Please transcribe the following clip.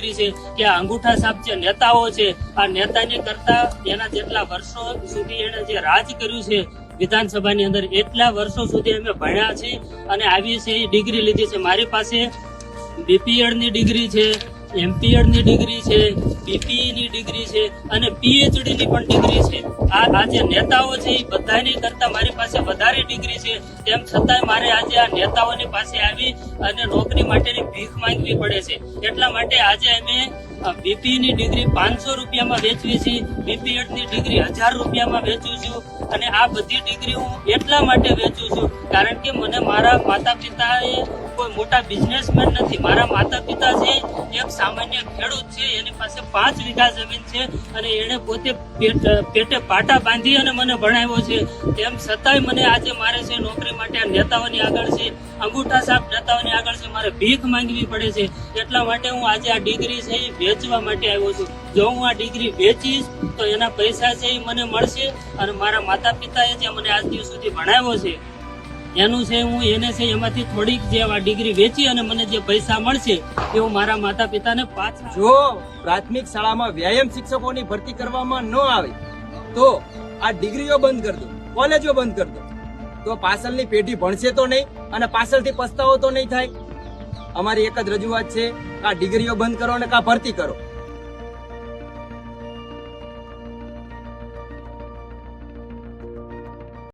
દીકરી છે, કે આ અંગૂઠા સાપ જે નેતાઓ છે, આ નેતાની કરતા એના જેટલા વર્ષો સુધી એને જે રાજ કર્યું છે, વિધાનસભાની અંદર એટલા વર્ષો સુધી અમે ભણ્યા છીએ અને આવી છે ડિગ્રી લીધી છે. મારી પાસે બીપીએડની ડિગ્રી છે એમપીએડની ડિગ્રી છે બીપીઈ ની ડિગ્રી છે અને પીએચડી ની પણ ડિગ્રી છે. આ આજે નેતાઓ છે, એ બધાની કરતા મારી પાસે વધારે ડિગ્રી છે. તેમ છતાંય મારે આજે આ નેતાઓની પાસે આવી અને નોકરી માટેની ભીખ માંગવી પડે છે. એટલા માટે આજે અમે બીપીની ડિગ્રી પાંચસો રૂપિયામાં વેચવી છે બીપીએડની ડિગ્રી હજાર રૂપિયામાં વેચું છું અને આ બધી ડિગ્રી હું એટલા માટે વેચું છું કારણ કે મને મારા માતા પિતાએ કોઈ મોટા બિઝનેસમેન નથી. મારા માતા પિતા છે, એક સામાન્ય ખેડૂત છે, એની પાસે પાંચ વીઘા જમીન છે અને એણે પોતે પેટે, પાટા બાંધી અને મને ભણાવ્યો છે. તેમ છતાંય મને આજે મારે છે નોકરી માટે આ નેતાઓની આગળ છે, અંગૂઠા સાફ નેતાઓની આગળ છે, મારે ભીખ માંગવી પડે છે. એટલા માટે હું આજે આ ડિગ્રી છે એ વેચવા માટે આવ્યો છું. જો હું આ ડિગ્રી વેચીશ, તો એના પૈસા છે એ મને મળશે અને મારા માતા પિતાએ જે મને આજ દિવસ સુધી ભણાવ્યો છે એનું છે, હું એને છે, એમાંથી થોડીક જે આ ડિગ્રી વેચી અને મને જે પૈસા મળશે એ હું મારા માતા પિતાને પાછા જો પ્રાથમિક શાળામાં વ્યાયામ શિક્ષકોની ભરતી કરવામાં ન આવે, તો આ ડિગ્રીઓ બંધ કરી દો, કોલેજો બંધ કરી દો. તો પાછળની પેઢી ભણશે તો નહીં અને પાછળથી પસ્તાવો તો નહીં થાય. અમારી એક જ રજૂઆત છે આ ડિગ્રીઓ બંધ કરો અને કા ભરતી કરો.